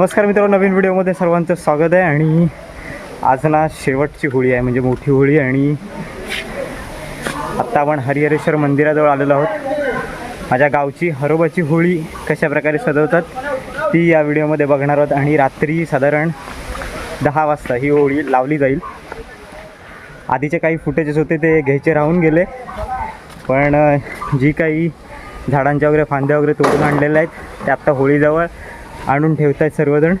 नमस्कार मित्रांनो नवीन व्हिडिओमध्ये सर्वांचं स्वागत आहे आणि आज ना शेवटची होळी आहे म्हणजे मोठी होळी आणि आत्ता आपण हरिहरेश्वर मंदिराजवळ आलेलो आहोत. माझ्या गावची हरोबाची होळी कशा प्रकारे सजवतात ती या व्हिडिओमध्ये बघणार आहोत आणि रात्री साधारण दहा वाजता ही होळी लावली जाईल. आधीचे काही फुटेजेस होते ते घ्यायचे राहून गेले पण जी काही झाडांच्या वगैरे फांद्या वगैरे तोडून आणलेल्या आहेत ते आत्ता होळीजवळ आणून ठेवत आहेत सर्वजण.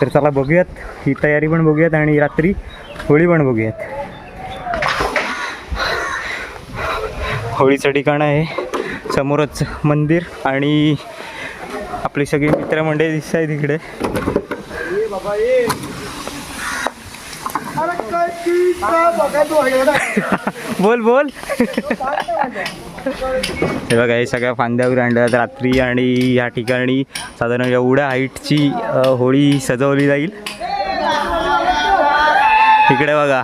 तर चला बघूयात. ही तयारी पण बघूयात आणि रात्री होळी पण बघूयात. होळीचं ठिकाण आहे. समोरच मंदिर आणि आपली सगळी मित्रमंडळी दिसत आहे तिकडे बोल बोल. हे बघा हे सगळ्या फांद्या वगैरे आणल्या आहेत रात्री आणि या ठिकाणी साधारण एवढ्या हाईटची होळी सजवली जाईल. इकडे बघा.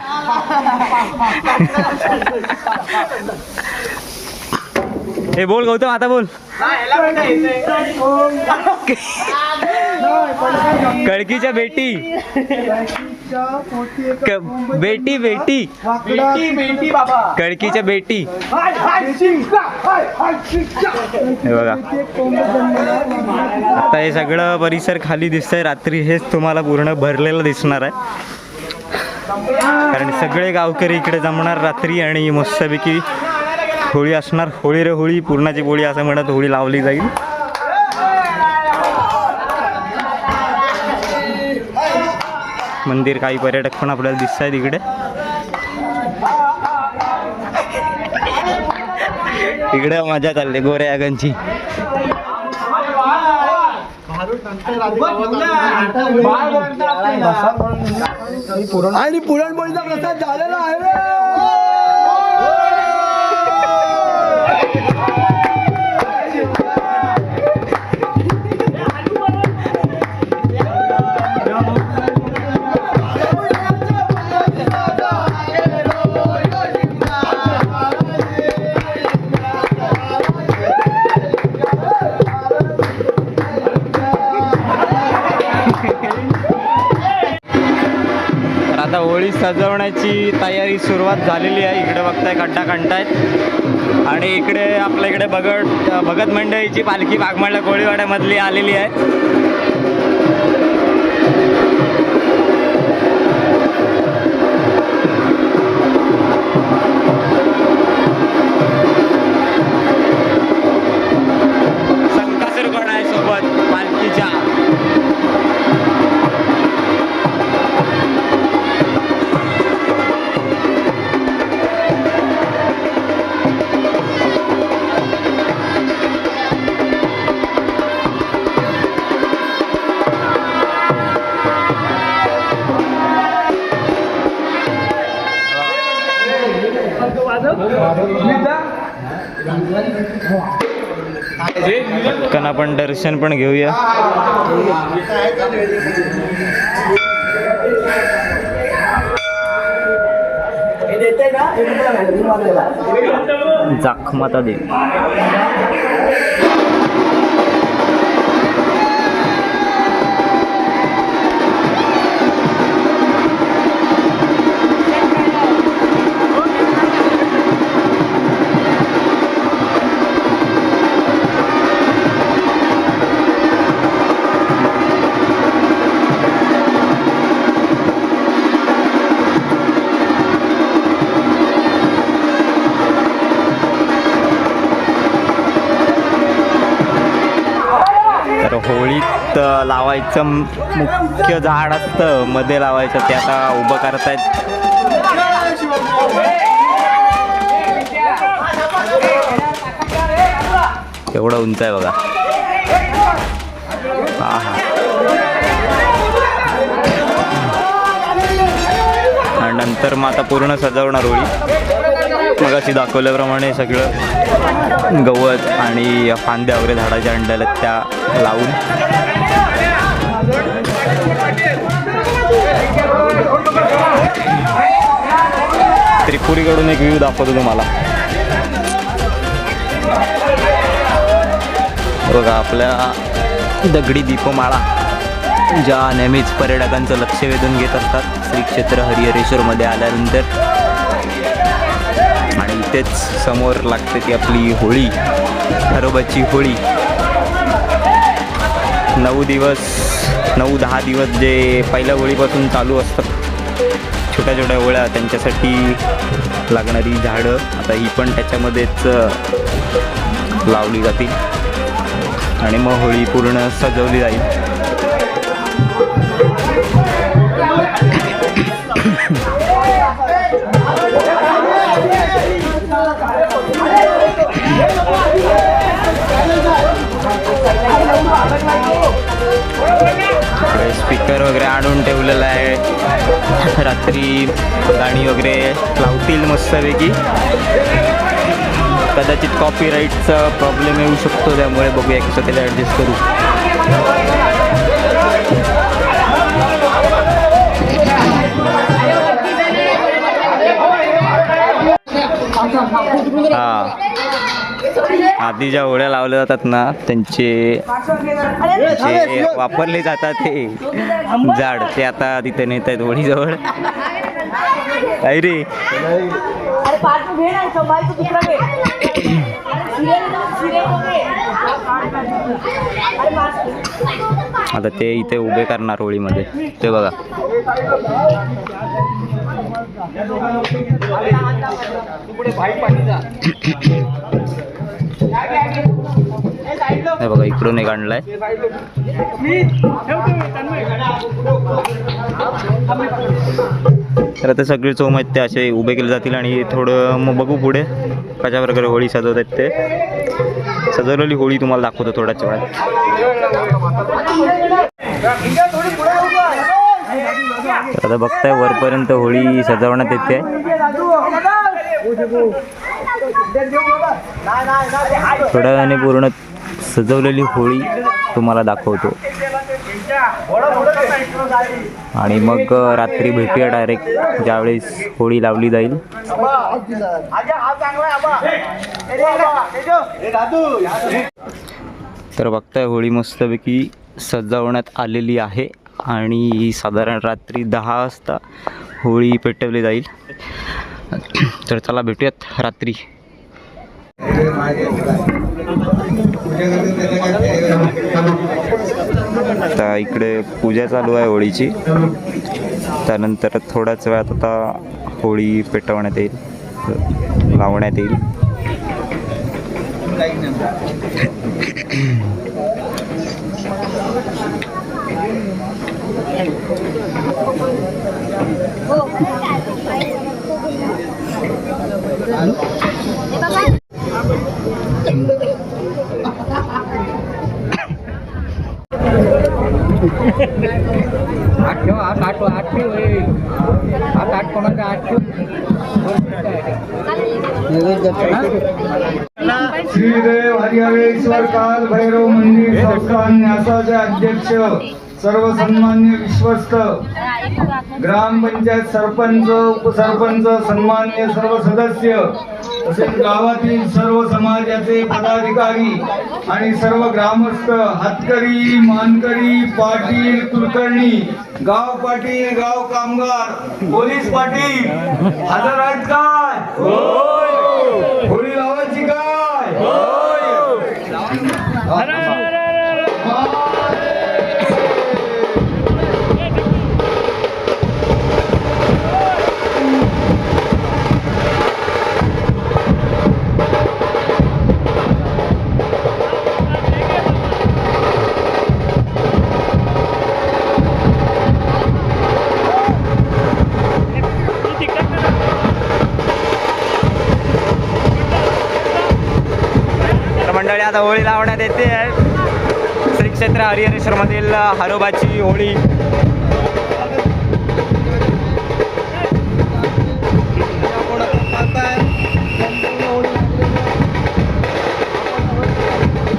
हे बोल गौतम आता बोल. कळकीच्या बेटी क- बेटी बेटी. कळकीच्या बेटी. हे बघा. आता हे सगळं परिसर खाली दिसतंय. रात्री हेच तुम्हाला पूर्ण भरलेलं दिसणार आहे. कारण सगळे गावकरी इकडे जमणार रात्री आणि मस्तपैकी होळी असणार. होळी रे होळी पूर्णाची पोळी असं म्हणत होळी लावली जाईल. मंदिर काही पर्यटक पण आपल्याला दिसत आहेत इकडे. इकडे मजा चालली गोऱ्यागांची आणि पुरणपोळीचा प्रसाद झालेला आहे. सजवण्याची तयारी सुरुवात झालेली आहे. इकडे बघताय खड्डा खणतायत आणि इकडे आपल्या इकडे भगत भगत मंडळीची पालखी बागमाळला कोळीवाड्यामधली आलेली आहे. कारण आपण दर्शन पण घेऊया. जाखमाता दे लावायचं मुख्य झाड असतं मध्ये लावायचं ते आता उभं करतायत. एवढं उंच आहे बघा. हा हा आणि नंतर मग आता पूर्ण सजवणार होळी. मग अशी दाखवल्याप्रमाणे सगळं गवत आणि फांद्या वगैरे झाडाच्या अंड्याला त्या लावून. त्रिपुरीकडून एक व्ह्यू दाखवतो तुम्हाला. बघा आपल्या दगडी दीपमाळा ज्या नेहमीच पर्यटकांचं लक्ष वेधून घेत असतात. श्री क्षेत्र हरिहरेश्वरमध्ये आल्यानंतर. आणि इथेच समोर लागते ती आपली होळी खरोबाची होळी. नऊ दिवस नऊ दहा दिवस जे पहिल्या होळीपासून चालू असतात छोट्या छोट्या होळ्या त्यांच्यासाठी लागणारी झाडं आता ही पण त्याच्यामध्येच लावली जातील. आणि मग होळी पूर्ण सजवली जाईल. आणून ठेवलेला आहे. रात्री गाणी वगैरे लावतील मस्तपैकी. कदाचित कॉपीराईटचा प्रॉब्लेम येऊ शकतो त्यामुळे बघूया कसं त्याला ॲडजस्ट करू. हा. आधी ज्या होळ्या लावल्या जातात ना त्यांचे वापरले जातात ते. झाड ते आता तिथे नेत आहेत होळीजवळ काय रे. आता ते इथे उभे करणार होळीमध्ये. ते बघा. हे बघा इकडून एक आणलाय. तर आता सगळे चोम आहेत ते असे उभे केले जातील आणि थोडं मग बघू पुढे. कशा प्रकारे होळी सजवत आहेत ते. सजवलेली होळी तुम्हाला दाखवतो थोड्याच वेळात तर आता बघताय वरपर्यंत होळी सजवण्यात येते. थोड्या वेळाने पूर्ण सजवलेली होळी तुम्हाला दाखवतो. आणि मग रात्री भेटूया डायरेक्ट ज्यावेळेस होळी लावली जाईल. तर बघताय होळी मस्तपैकी सजवण्यात आलेली आहे आणि साधारण रात्री दहा वाजता होळी पेटवली जाईल. तर चला भेटूयात रात्री. आता इकडे पूजा चालू आहे होळीची. त्यानंतर थोड्याच वेळात आता होळी पेटवण्यात येईल. लावण्यात येईल. आठ ठेव आठ आठ आठ ठेव. आठ आठ कोणाचं आठ ठेव श्रीदेव हरिहरेश्वर काल भैरव मंदिर संस्थान न्यासाचे अध्यक्ष सर्व सन्मान्य विश्वस्त ग्रामपंचायत सरपंच उपसरपंच सन्मान्य सर्व सदस्य तसेच गावातील सर्व समाजाचे पदाधिकारी आणि सर्व ग्रामस्थ हातकरी मानकरी पाटील कुलकर्णी गाव पाटील गाव कामगार पोलीस पाटील हजर आहेत काय? होळी लावायची काय? आता होळी लावण्यात येते. श्री क्षेत्र हरिहरेश्वरमधील हरोबाची होळी.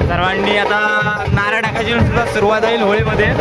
सर्वांनी आता नारळ टाकायची सुद्धा सुरुवात होईल होळीमध्ये.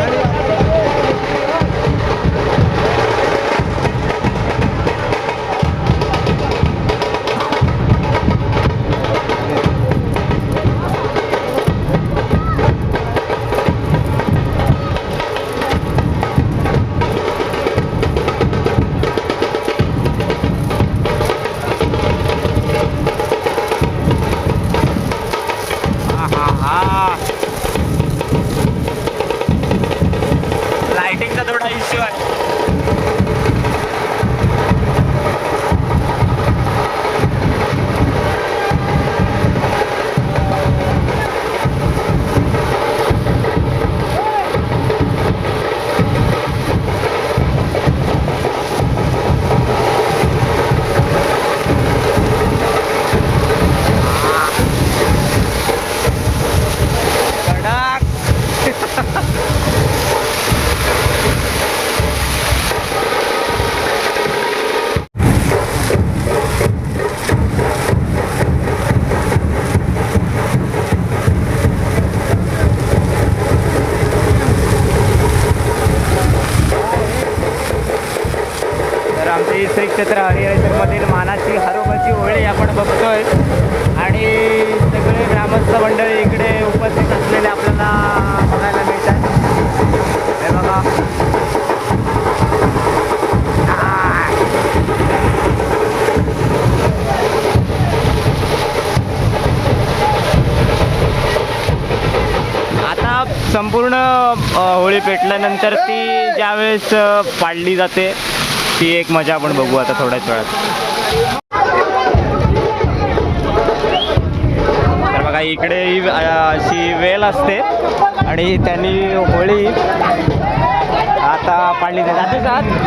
ग्रामस्थ मंडळी इकडे उपस्थित असलेले आपल्याला बघायला मिळतात. हे बघा. आता संपूर्ण होळी पेटल्यानंतर ती ज्यावेळेस पाडली जाते ती एक मजा आपण बघू आता थोड्याच वेळात. बघा इकडे ही अशी वेल असते. आणि त्यांनी होळी आता पाडली जाते. जाते.